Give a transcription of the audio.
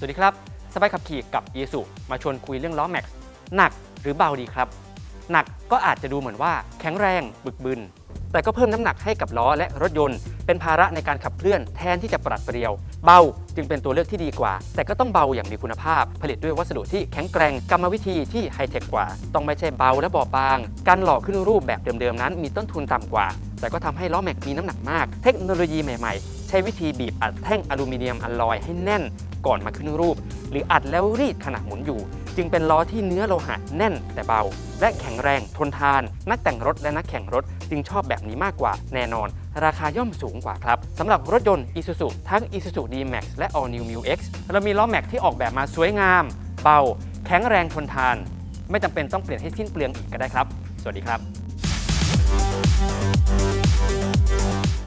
สวัสดีครับ สบายขับขี่กับ i s u มาชวนคุยเรื่องล้อแม็กซ์หนักหรือเบาดีครับ หนักก็อาจจะดูเหมือนว่าแข็งแรงบึกบึน แต่ก็เพิ่มน้ำหนักให้กับล้อและรถยนต์ เป็นภาระในการขับเคลื่อนแทนที่จะปรัดเปรียว เบาจึงเป็นตัวเลือกที่ดีกว่า แต่ก็ต้องเบาอย่างมีคุณภาพ ผลิตด้วยวัสดุที่แข็งแกร่งกรรมวิธีที่ไฮเทคกว่า ต้องไม่ใช่เบาและบอบบาง การหล่อขึ้นรูปแบบเดิมๆนั้น มีต้นทุนต่ำกว่า แต่ก็ทำให้ล้อแม็กมีน้ำหนักมาก เทคโนโลยีใหม่ๆ ใช้วิธีบีบอัดแท่งอลูมิเนียมอลลอยให้แน่น ก่อนมาขึ้นรูป หรืออัดแล้วรีดขณะหมุนอยู่ จึงเป็นล้อที่เนื้อโลหะแน่นแต่เบา และแข็งแรงทนทาน นักแต่งรถและนักแข่งรถจึงชอบแบบนี้มากกว่าแน่นอน ราคาย่อมสูงกว่าครับสำหรับรถยนต์ Isuzu ทั้ง Isuzu D-Max และ All New Mu X เรามีล้อแม็กที่ออกแบบมาสวยงาม เบา แข็งแรงทนทาน ไม่จำเป็นต้องเปลี่ยนให้สิ้นเปลืองอีกก็ได้ครับ สวัสดีครับ